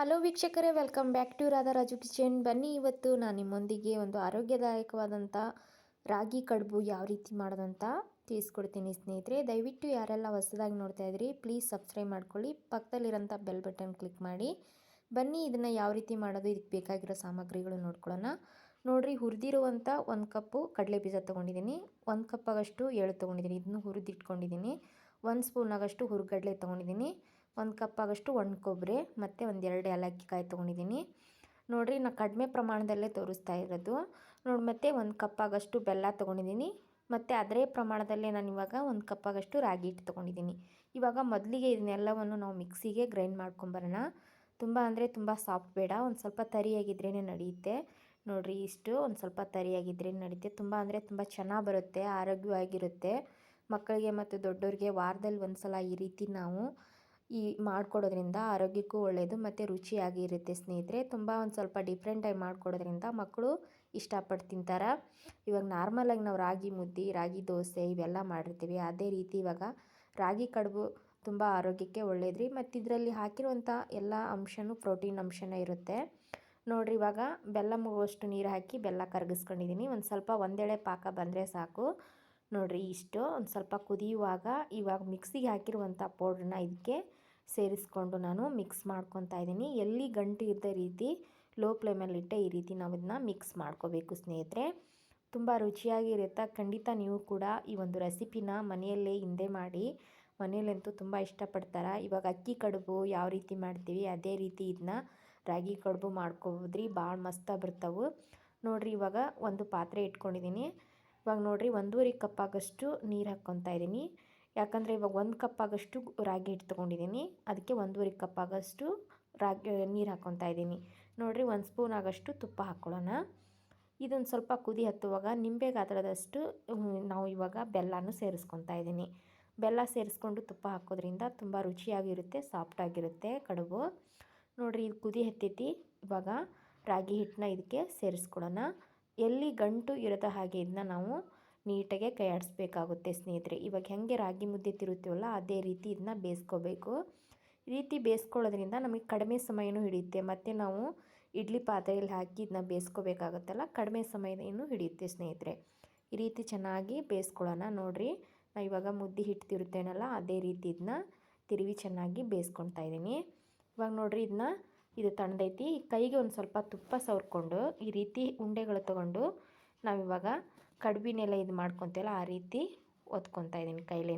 Hello ವೀಕ್ಷಕರೇ, welcome back to Radha Raju kitchen. ಬನ್ನಿ ಇವತ್ತು ನಾನು ನಿಮ್ಮೊಂದಿಗೆ ಒಂದು ಆರೋಗ್ಯದಾಯಕವಾದಂಥ ರಾಗಿ ಕಡುಬು ಯಾವ ರೀತಿ ಮಾಡೋದಂತ ತಿಳಿಸ್ಕೊಡ್ತೀನಿ ಸ್ನೇಹಿತರೆ. ದಯವಿಟ್ಟು ಯಾರೆಲ್ಲ ಹೊಸದಾಗಿ ನೋಡ್ತಾ ಇದ್ರಿ ಪ್ಲೀಸ್ ಸಬ್ಸ್ಕ್ರೈಬ್ ಮಾಡ್ಕೊಳ್ಳಿ. ಪಕ್ಕದಲ್ಲಿರೋಂಥ ಬೆಲ್ ಬಟನ್ ಕ್ಲಿಕ್ ಮಾಡಿ. ಬನ್ನಿ ಇದನ್ನು ಯಾವ ರೀತಿ ಮಾಡೋದು, ಇದಕ್ಕೆ ಬೇಕಾಗಿರೋ ಸಾಮಗ್ರಿಗಳು ನೋಡ್ಕೊಳ್ಳೋಣ. ನೋಡಿರಿ, ಹುರಿದಿರುವಂಥ ಒಂದು ಕಪ್ಪು ಕಡಲೆ ಬೀಜ ತೊಗೊಂಡಿದ್ದೀನಿ. ಒಂದು ಕಪ್ಪಾಗಷ್ಟು ಎಳ್ಳು ತೊಗೊಂಡಿದ್ದೀನಿ, ಇದನ್ನು ಹುರಿದಿಟ್ಕೊಂಡಿದ್ದೀನಿ. ಒಂದು ಸ್ಪೂನಾಗಷ್ಟು ಹುರುಗಡ್ಲೆ ತೊಗೊಂಡಿದ್ದೀನಿ. ಒಂದು ಕಪ್ ಆಗಷ್ಟು ಒಣ ಕೊಬ್ಬರಿ, ಮತ್ತು ಒಂದೆರಡು ಎರಡು ಏಲಕ್ಕಿ ಕಾಯಿ ತೊಗೊಂಡಿದ್ದೀನಿ. ನೋಡಿರಿ ನಾನು ಕಡಿಮೆ ಪ್ರಮಾಣದಲ್ಲೇ ತೋರಿಸ್ತಾ ಇರೋದು. ನೋಡಿ, ಮತ್ತು ಒಂದು ಕಪ್ ಆಗಷ್ಟು ಬೆಲ್ಲ ತೊಗೊಂಡಿದ್ದೀನಿ. ಮತ್ತು ಅದರೇ ಪ್ರಮಾಣದಲ್ಲೇ ನಾನು ಇವಾಗ ಒಂದು ಕಪ್ ಆಗಷ್ಟು ರಾಗಿ ಹಿಟ್ಟು ತೊಗೊಂಡಿದ್ದೀನಿ. ಇವಾಗ ಮೊದಲಿಗೆ ಇದನ್ನೆಲ್ಲವನ್ನು ನಾವು ಮಿಕ್ಸಿಗೆ ಗ್ರೈಂಡ್ ಮಾಡ್ಕೊಂಬರೋಣ. ತುಂಬ ಅಂದರೆ ತುಂಬ ಸಾಫ್ಟ್ ಬೇಡ, ಒಂದು ಸ್ವಲ್ಪ ತರಿಯಾಗಿದ್ರೇ ನಡೆಯುತ್ತೆ. ನೋಡಿರಿ, ಇಷ್ಟು ಒಂದು ಸ್ವಲ್ಪ ತರಿಯಾಗಿದ್ರೇ ನಡೆಯುತ್ತೆ. ತುಂಬ ಅಂದರೆ ತುಂಬ ಚೆನ್ನಾಗಿ ಬರುತ್ತೆ, ಆರೋಗ್ಯವಾಗಿರುತ್ತೆ. ಮಕ್ಕಳಿಗೆ ಮತ್ತು ದೊಡ್ಡವ್ರಿಗೆ ವಾರದಲ್ಲಿ ಒಂದು ಸಲ ಈ ರೀತಿ ನಾವು ಈ ಮಾಡಿಕೊಡೋದ್ರಿಂದ ಆರೋಗ್ಯಕ್ಕೂ ಒಳ್ಳೆಯದು ಮತ್ತು ರುಚಿಯಾಗಿ ಇರುತ್ತೆ ಸ್ನೇಹಿತರೆ. ತುಂಬ ಒಂದು ಸ್ವಲ್ಪ ಡಿಫ್ರೆಂಟಾಗಿ ಮಾಡಿಕೊಡೋದ್ರಿಂದ ಮಕ್ಕಳು ಇಷ್ಟಪಟ್ಟು ತಿಂತಾರೆ. ಇವಾಗ ನಾರ್ಮಲಾಗಿ ನಾವು ರಾಗಿ ಮುದ್ದೆ, ರಾಗಿ ದೋಸೆ ಇವೆಲ್ಲ ಮಾಡಿರ್ತೀವಿ. ಅದೇ ರೀತಿ ಇವಾಗ ರಾಗಿ ಕಡುಬು ತುಂಬ ಆರೋಗ್ಯಕ್ಕೆ ಒಳ್ಳೇದ್ರಿ. ಮತ್ತು ಇದರಲ್ಲಿ ಹಾಕಿರುವಂಥ ಎಲ್ಲ ಅಂಶನೂ ಪ್ರೋಟೀನ್ ಅಂಶನೇ ಇರುತ್ತೆ. ನೋಡಿರಿ ಇವಾಗ ಬೆಲ್ಲ ಮುಗುವಷ್ಟು ನೀರು ಹಾಕಿ ಬೆಲ್ಲ ಕರಗಿಸ್ಕೊಂಡಿದ್ದೀನಿ ಒಂದು ಸ್ವಲ್ಪ ಒಂದೆಳೆ ಪಾಕ ಬಂದರೆ ಸಾಕು. ನೋಡಿರಿ ಇಷ್ಟು. ಒಂದು ಸ್ವಲ್ಪ ಕುದಿಯುವಾಗ ಇವಾಗ ಮಿಕ್ಸಿಗೆ ಹಾಕಿರುವಂಥ ಪೌಡ್ರನ್ನ ಇದಕ್ಕೆ ಸೇರಿಸ್ಕೊಂಡು ನಾನು ಮಿಕ್ಸ್ ಮಾಡ್ಕೊತಾ ಇದ್ದೀನಿ. ಎಲ್ಲಿ ಗಂಟು ಇದ್ದ ರೀತಿ ಲೋ ಫ್ಲೇಮಲ್ಲಿಟ್ಟೆ ಈ ರೀತಿ ನಾವು ಇದನ್ನ ಮಿಕ್ಸ್ ಮಾಡ್ಕೋಬೇಕು ಸ್ನೇಹಿತರೆ. ತುಂಬ ರುಚಿಯಾಗಿರುತ್ತೆ. ಖಂಡಿತ ನೀವು ಕೂಡ ಈ ಒಂದು ರೆಸಿಪಿನ ಮನೆಯಲ್ಲೇ ಹಿಂದೆ ಮಾಡಿ. ಮನೆಯಲ್ಲಂತೂ ತುಂಬ ಇಷ್ಟಪಡ್ತಾರೆ. ಇವಾಗ ಅಕ್ಕಿ ಕಡುಬು ಯಾವ ರೀತಿ ಮಾಡ್ತೀವಿ, ಅದೇ ರೀತಿ ಇದನ್ನ ರಾಗಿ ಕಡುಬು ಮಾಡ್ಕೋಬೋದ್ರಿ. ಭಾಳ ಮಸ್ತಾಗಿ ಬರ್ತವೆ. ನೋಡಿರಿ ಇವಾಗ ಒಂದು ಪಾತ್ರೆ ಇಟ್ಕೊಂಡಿದ್ದೀನಿ ಇವಾಗ ನೋಡಿರಿ ಒಂದೂವರೆ ಕಪ್ ಆಗಷ್ಟು ನೀರು ಹಾಕ್ಕೊತಾ ಇದ್ದೀನಿ. ಯಾಕಂದರೆ ಇವಾಗ ಒಂದು ಕಪ್ ಆಗಷ್ಟು ರಾಗಿ ಹಿಟ್ಟು ತೊಗೊಂಡಿದ್ದೀನಿ ಅದಕ್ಕೆ ಒಂದೂವರೆ ಕಪ್ ಆಗಷ್ಟು ರಾಗಿ, ನೀರು ಹಾಕ್ಕೊತಾ ಇದ್ದೀನಿ ನೋಡಿರಿ, ಒಂದು ಸ್ಪೂನ್ ಆಗಷ್ಟು ತುಪ್ಪ ಹಾಕ್ಕೊಳ್ಳೋಣ ಇದೊಂದು ಸ್ವಲ್ಪ ಕುದಿ ಹತ್ತುವಾಗ ನಿಂಬೆ ಗಾತ್ರದಷ್ಟು ನಾವು ಇವಾಗ ಬೆಲ್ಲನೂ ಸೇರಿಸ್ಕೊತಾ ಇದ್ದೀನಿ ಬೆಲ್ಲ ಸೇರಿಸ್ಕೊಂಡು ತುಪ್ಪ ಹಾಕೋದ್ರಿಂದ ತುಂಬ ರುಚಿಯಾಗಿರುತ್ತೆ, ಸಾಫ್ಟಾಗಿರುತ್ತೆ ಕಡುಬು. ನೋಡಿರಿ, ಇದು ಕುದಿ ಹತ್ತೈತಿ. ಇವಾಗ ರಾಗಿ ಹಿಟ್ಟನ್ನ ಇದಕ್ಕೆ ಸೇರಿಸ್ಕೊಳ್ಳೋಣ ಎಲ್ಲಿ ಗಂಟು ಇರದ ಹಾಗೆ ಇದನ್ನ ನಾವು ನೀಟಾಗೆ ಕೈ ಆಡಿಸ್ಬೇಕಾಗುತ್ತೆ ಸ್ನೇಹಿತರೆ. ಇವಾಗ ಹೆಂಗೆ ರಾಗಿ ಮುದ್ದೆ ತಿರುತ್ತೀವಲ್ಲ, ಅದೇ ರೀತಿ ಇದನ್ನ ಬೇಯಿಸ್ಕೋಬೇಕು. ಈ ರೀತಿ ಬೇಯಿಸ್ಕೊಳ್ಳೋದ್ರಿಂದ ನಮಗೆ ಕಡಿಮೆ ಸಮಯನೂ ಹಿಡಿಯುತ್ತೆ. ಮತ್ತು ನಾವು ಇಡ್ಲಿ ಪಾತ್ರೆಯಲ್ಲಿ ಹಾಕಿ ಇದನ್ನ ಬೇಯಿಸ್ಕೋಬೇಕಾಗುತ್ತಲ್ಲ, ಕಡಿಮೆ ಸಮಯನೂ ಹಿಡಿಯುತ್ತೆ ಸ್ನೇಹಿತರೆ. ಈ ರೀತಿ ಚೆನ್ನಾಗಿ ಬೇಯಿಸ್ಕೊಳ್ಳೋಣ ನೋಡಿರಿ. ನಾ ಇವಾಗ ಮುದ್ದೆ ಹಿಟ್ಟು ತಿರುತ್ತೇನಲ್ಲ, ಅದೇ ರೀತಿ ಇದನ್ನ ತಿರುವಿ ಚೆನ್ನಾಗಿ ಬೇಯಿಸ್ಕೊಳ್ತಾ ಇದ್ದೀನಿ. ಇವಾಗ ನೋಡಿರಿ ಇದನ್ನ, ಇದು ತಣ್ಣದೈತಿ. ಕೈಗೆ ಒಂದು ಸ್ವಲ್ಪ ತುಪ್ಪ ಸವರ್ಕೊಂಡು ಈ ರೀತಿ ಉಂಡೆಗಳು ತೊಗೊಂಡು ನಾವಿವಾಗ ಕಡುಬಿನೆಲ್ಲ ಇದು ಮಾಡ್ಕೊತೀವಲ್ಲ ಆ ರೀತಿ ಒತ್ಕೊತಾ ಇದ್ದೀನಿ ಕೈಲೇ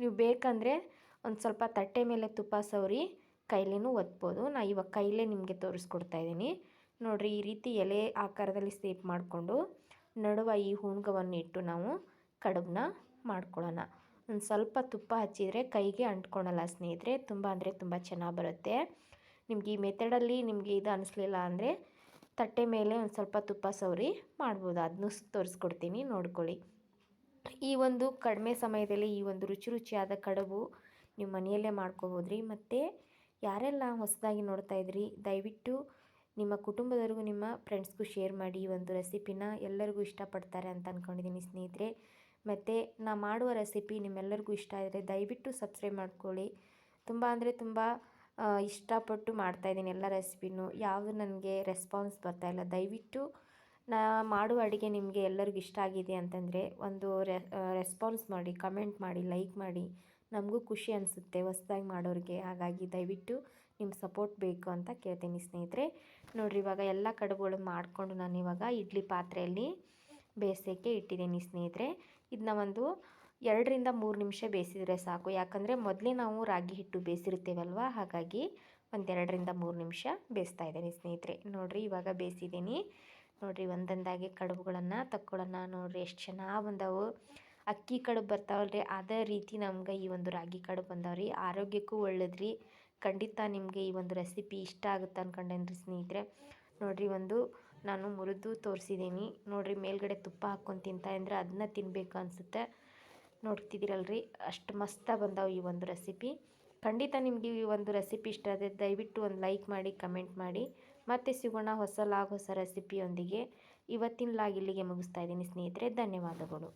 ನೀವು ಬೇಕಂದರೆ ಒಂದು ಸ್ವಲ್ಪ ತಟ್ಟೆ ಮೇಲೆ ತುಪ್ಪ ಸವರಿ ಕೈಲೇನೂ ಒತ್ಬೋದು. ನಾ ಇವಾಗ ಕೈಲೇ ನಿಮಗೆ ತೋರಿಸ್ಕೊಡ್ತಾ ಇದ್ದೀನಿ. ನೋಡಿರಿ ಈ ರೀತಿ ಎಲೆ ಆಕಾರದಲ್ಲಿ ಸೇಪ್ ಮಾಡಿಕೊಂಡು ನಡುವ ಈ ಹುಣ್ಗವನ್ನು ಇಟ್ಟು ನಾವು ಕಡುಬನ್ನ ಮಾಡ್ಕೊಳ್ಳೋಣ. ಒಂದು ಸ್ವಲ್ಪ ತುಪ್ಪ ಹಚ್ಚಿದರೆ ಕೈಗೆ ಅಂಟ್ಕೊಳಲ್ಲ ಸ್ನೇಹಿತರೆ, ತುಂಬ ಅಂದರೆ ತುಂಬ ಚೆನ್ನಾಗಿ ಬರುತ್ತೆ. ನಿಮ್ಗೆ ಈ ಮೆಥಡಲ್ಲಿ ನಿಮಗೆ ಇದು ಅನಿಸ್ಲಿಲ್ಲ ಅಂದರೆ ತಟ್ಟೆ ಮೇಲೆ ಒಂದು ಸ್ವಲ್ಪ ತುಪ್ಪ ಸವರಿ ಮಾಡ್ಬೋದು. ಅದನ್ನು ತೋರಿಸ್ಕೊಡ್ತೀನಿ, ನೋಡ್ಕೊಳ್ಳಿ. ಈ ಒಂದು ಕಡಿಮೆ ಸಮಯದಲ್ಲಿ ಈ ಒಂದು ರುಚಿ ರುಚಿಯಾದ ಕಡುಬು ನೀವು ಮನೆಯಲ್ಲೇ ಮಾಡ್ಕೋಬೋದ್ರಿ. ಮತ್ತು ಯಾರೆಲ್ಲ ಹೊಸದಾಗಿ ನೋಡ್ತಾ ಇದ್ರಿ, ದಯವಿಟ್ಟು ನಿಮ್ಮ ಕುಟುಂಬದವ್ರಿಗೂ ನಿಮ್ಮ ಫ್ರೆಂಡ್ಸ್ಗೂ ಶೇರ್ ಮಾಡಿ ಈ ಒಂದು ರೆಸಿಪಿನ ಎಲ್ಲರಿಗೂ ಇಷ್ಟಪಡ್ತಾರೆ ಅಂತ ಅಂದ್ಕೊಂಡಿದ್ದೀನಿ ಸ್ನೇಹಿತರೆ. ಮತ್ತು ನಾ ಮಾಡುವ ರೆಸಿಪಿ ನಿಮ್ಮೆಲ್ಲರಿಗೂ ಇಷ್ಟ ಆದರೆ ದಯವಿಟ್ಟು ಸಬ್ಸ್ಕ್ರೈಬ್ ಮಾಡ್ಕೊಳ್ಳಿ. ತುಂಬ ಅಂದರೆ ತುಂಬ ಇಷ್ಟಪಟ್ಟು ಮಾಡ್ತಾಯಿದ್ದೀನಿ ಎಲ್ಲ ರೆಸಿಪಿನೂ. ಯಾವುದು ನನಗೆ ರೆಸ್ಪಾನ್ಸ್ ಬರ್ತಾಯಿಲ್ಲ ದಯವಿಟ್ಟು ನಾ ಮಾಡುವ ಅಡುಗೆ ನಿಮಗೆ ಎಲ್ಲರಿಗೂ ಇಷ್ಟ ಆಗಿದೆ ಅಂತಂದರೆ ಒಂದು ರೆಸ್ಪಾನ್ಸ್ ಮಾಡಿ ಕಮೆಂಟ್ ಮಾಡಿ ಲೈಕ್ ಮಾಡಿ. ನಮಗೂ ಖುಷಿ ಅನಿಸುತ್ತೆ ಹೊಸ್ದಾಗಿ ಮಾಡೋರಿಗೆ. ಹಾಗಾಗಿ ದಯವಿಟ್ಟು ನಿಮ್ಮ ಸಪೋರ್ಟ್ ಬೇಕು ಅಂತ ಕೇಳ್ತೀನಿ ಸ್ನೇಹಿತರೆ. ನೋಡಿರಿ, ಇವಾಗ ಎಲ್ಲ ಕಡುಬುಗಳು ಮಾಡಿಕೊಂಡು ನಾನು ಇವಾಗ ಇಡ್ಲಿ ಪಾತ್ರೆಯಲ್ಲಿ ಬೇಯಿಸೋಕ್ಕೆ ಇಟ್ಟಿದ್ದೀನಿ ಸ್ನೇಹಿತರೆ. ಇದನ್ನ ಒಂದು ಎರಡರಿಂದ ಮೂರು ನಿಮಿಷ ಬೇಯಿಸಿದರೆ ಸಾಕು. ಯಾಕಂದರೆ ಮೊದಲೇ ನಾವು ರಾಗಿ ಹಿಟ್ಟು ಬೇಯಿಸಿರ್ತೇವಲ್ವ ಹಾಗಾಗಿ ಒಂದೆರಡರಿಂದ ಮೂರು ನಿಮಿಷ ಬೇಯಿಸ್ತಾ ಇದ್ದೀನಿ ಸ್ನೇಹಿತರೆ. ನೋಡಿರಿ, ಇವಾಗ ಬೇಯಿಸಿದ್ದೀನಿ. ನೋಡಿರಿ, ಒಂದೊಂದಾಗಿ ಕಡುಬುಗಳನ್ನು ತಕ್ಕೊಳ್ಳೋಣ ನೋಡಿರಿ, ಎಷ್ಟು ಚೆನ್ನಾಗಿ ಬಂದವು. ಅಕ್ಕಿ ಕಡುಬು ಬರ್ತಾವಲ್ರಿ, ಅದೇ ರೀತಿ ನಮ್ಗೆ ಈ ಒಂದು ರಾಗಿ ಕಡುಬು ಬಂದವ್ರಿ. ಆರೋಗ್ಯಕ್ಕೂ ಒಳ್ಳೇದ್ರಿ. ಖಂಡಿತ ನಿಮಗೆ ಈ ಒಂದು ರೆಸಿಪಿ ಇಷ್ಟ ಆಗುತ್ತೆ ಅನ್ಕೊಂಡೇನ್ರಿ ಸ್ನೇಹಿತರೆ. ನೋಡಿರಿ, ಒಂದು ನಾನು ಮುರಿದು ತೋರಿಸಿದ್ದೀನಿ. ನೋಡಿರಿ, ಮೇಲ್ಗಡೆ ತುಪ್ಪ ಹಾಕ್ಕೊಂಡು ತಿಂತಾ ಅಂದರೆ ಅದನ್ನ ತಿನ್ನಬೇಕು ಅನಿಸುತ್ತೆ. ನೋಡ್ತಿದ್ದೀರಲ್ರಿ? ಅಷ್ಟು ಮಸ್ತ ಬಂದಾವೆ ಈ ಒಂದು ರೆಸಿಪಿ ಖಂಡಿತ ನಿಮಗೆ ಈ ಒಂದು ರೆಸಿಪಿ ಇಷ್ಟ ಆದರೆ ದಯವಿಟ್ಟು ಒಂದು ಲೈಕ್ ಮಾಡಿ ಕಮೆಂಟ್ ಮಾಡಿ. ಮತ್ತೆ ಸಿಗೋಣ ಹೊಸ ಲಾಗ್ ಹೊಸ ರೆಸಿಪಿಯೊಂದಿಗೆ ಇವತ್ತಿನ ಲಾಗ್ ಇಲ್ಲಿಗೆ ಮುಗಿಸ್ತಾ ಇದ್ದೀನಿ ಸ್ನೇಹಿತರೆ. ಧನ್ಯವಾದಗಳು.